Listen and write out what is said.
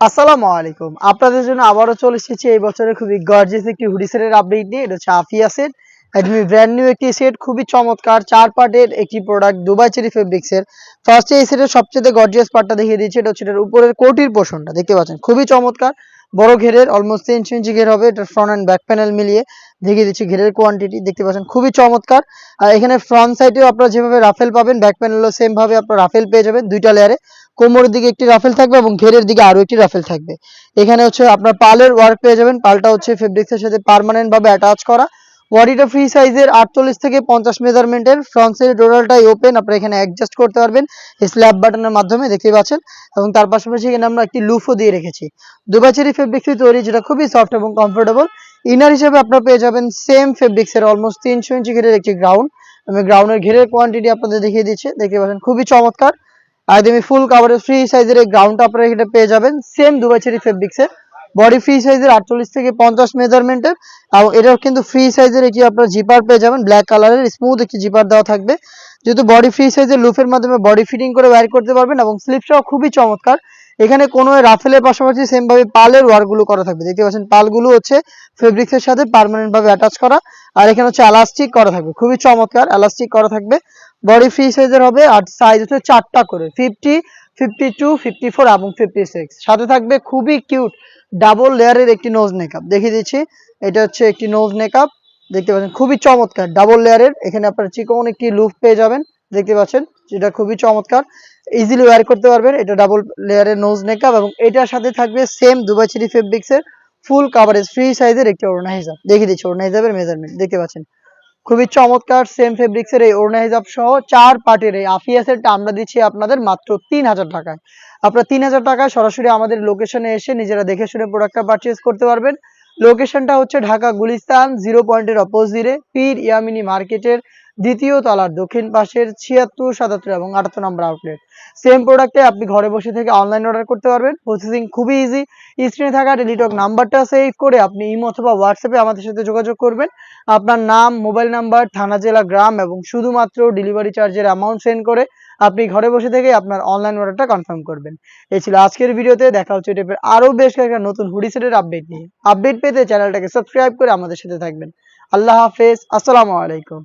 আসসালামু আলাইকুম। আপনাদের জন্য আবারও চলে এসেছি এই বছরের খুবই গর্জিয়াস একটি হুডি সেটের আপডেট নিয়ে। এটা হচ্ছে আফিয়া সেট একদমই ব্র্যান্ড নিউ একটি সেট খুবই চমৎকার। চার পার্টের একটি প্রোডাক্ট দুবাই চেরি ফেব্রিক্সের ফার্স্টে এই সেটের সবচেয়ে গর্জিয়াস পার্টটা দেখিয়ে দিচ্ছি। এটা হচ্ছে এটার উপরের কোটির পোষণটা দেখতে পাচ্ছেন? খুবই চমৎকার। বড় ঘেরের অলমোস্ট তিন ইঞ্চি ঘের হবে। এটা ফ্রন্ট অ্যান্ড ব্যাক প্যানেল মিলিয়ে দেখিয়ে দিচ্ছি ঘেরের কোয়ান্টিটি দেখতে পাচ্ছেন? খুবই চমৎকার। আর এখানে ফ্রন্ট সাইডেও আপনারা যেভাবে রাফেল পাবেন ব্যাক প্যানেলও সেম ভাবে আপনারা রাফেল পেয়ে যাবেন দুইটা লেয়ারে কোমরের দিকে একটি রাফেল থাকবে এবং ঘেরের দিকে আরও একটি রাফেল থাকবে। এখানে হচ্ছে আপনার পালের ওয়ার্ক পেয়ে যাবেন। পালটা হচ্ছে ফেব্রিক্সের সাথে পার্মানেন্ট ভাবে অ্যাটাচ করা। বডিটা ফ্রি সাইজের আটচল্লিশ থেকে পঞ্চাশ মেজারমেন্টের ফ্রন্ট সাইড টোটালটাই ওপেন আপনারা এখানে অ্যাডজাস্ট করতে পারবেন স্ল্যাব বাটনের মাধ্যমে দেখতে পাচ্ছেন? এবং তার পাশাপাশি এখানে আমরা একটি লুফও দিয়ে রেখেছি। দুবাচেরি ফেব্রিক্সই তৈরি, যেটা খুবই সফট এবং কমফোর্টেবল ইনার হিসেবে আপনারা পেয়ে যাবেন সেম ফেব্রিক্স এর অলমোস্ট তিনশো ইঞ্চি ঘেরের একটি গ্রাউন্ড আমি গ্রাউন্ডের ঘেরের কোয়ান্টিটি আপনাদের দেখিয়ে দিচ্ছি। দেখতে পাচ্ছেন, খুবই চমৎকার। একদমই ফুল কাভারেজ ফ্রি সাইজের এই গ্রাউন্ডটা আপনারা এখানে পেয়ে যাবেন same Dubai cherry body free সাইজের আটচল্লিশ থেকে পঞ্চাশ মেজারমেন্টের এবং এটাও কিন্তু ফ্রি সাইজের একটি আপনার জিপার পেয়ে যাবেন ব্ল্যাক কালারের স্মুথ একটি জিপার দেওয়া থাকবে। যেহেতু বডি ফ্রি সাইজের লুফের মাধ্যমে বডি ফিটিং করে ওয়্যার করতে পারবেন এবং স্লিপসটাও খুবই চমৎকার। এখানে কোনো রাফেলের পাশাপাশি সেম ভাবে পালের ওয়ার্কগুলো করা থাকবে। দেখতে পাচ্ছেন, পালগুলো হচ্ছে ফেব্রিক্সের সাথে পার্মানেন্ট ভাবে অ্যাটাচ করা। আর এখানে হচ্ছে এলাস্টিক করা থাকবে। খুবই চমৎকার এলাস্টিক করা থাকবে। বডি ফ্রি সাইজের হবে আর সাইজ হচ্ছে চারটা করে fifty fifty two fifty four এবং ফিফটি সিক্স সাথে থাকবে খুবই কিউট ডাবল লেয়ারের একটি নোজ মেকআপ দেখিয়ে দিচ্ছি, এটা হচ্ছে একটি নোজ মেকআপ দেখতে পাচ্ছেন, খুবই চমৎকার ডাবল লেয়ারের এখানে আপনারা চিকন একটি লুপ পেয়ে যাবেন। দেখতে পাচ্ছেন যেটা খুবই চমৎকার। ইজিলি ওয়্যার করতে পারবেন। এটা ডাবল লেয়ারের নোজ মেকআপ এবং এটার সাথে থাকবে সেম দুবাই চিরি ফেব্রিক্সের ফুল কাভারেজ ফ্রি সাইজের একটি ওড়না হিসাব দেখিয়ে দিচ্ছি, ওড়না হিসাবের মেজারমেন্ট দেখতে পাচ্ছেন? খুবই চমৎকার সেম ফেব্রিক্সের এই ওড়না হিসাব সহ চার পার্টের এই আফিয়া সেটটা আমরা দিচ্ছি আপনাদের মাত্র তিন হাজার টাকায়। আপনারা তিন হাজার টাকায় সরাসরি আমাদের লোকেশনে এসে নিজেরা দেখে শুনে প্রোডাক্টটা পারচেজ করতে পারবেন। লোকেশনটা হচ্ছে ঢাকা গুলিস্তান জিরো পয়েন্টের অপোজিটে পীর ইয়ামিনী মার্কেটের দ্বিতীয় তলার দক্ষিণ পাশের ছিয়াত্তর, সাতাত্তর এবং আটাত্তর নম্বর আউটলেট সেম প্রোডাক্টে আপনি ঘরে বসে থেকে অনলাইন অর্ডার করতে পারবেন। প্রসেসিং খুবই ইজি স্ক্রিনে থাকা টেলিটক নাম্বারটা সেভ করে আপনি ইমো অথবা হোয়াটসঅ্যাপে আমাদের সাথে যোগাযোগ করবেন। আপনার নাম মোবাইল নাম্বার থানা, জেলা, গ্রাম এবং শুধুমাত্র ডেলিভারি চার্জের অ্যামাউন্ট সেন্ড করে আপনি ঘরে বসে থেকে আপনার অনলাইন অর্ডারটা কনফার্ম করবেন। এই ছিল আজকের ভিডিওতে, দেখা হচ্ছে টাইপের আরও বেশ কয়েকটা নতুন হুডি সেটের আপডেট নিয়ে। আপডেট পেতে চ্যানেলটাকে সাবস্ক্রাইব করে আমাদের সাথে থাকবেন। আল্লাহ হাফেজ, আসসালামু আলাইকুম।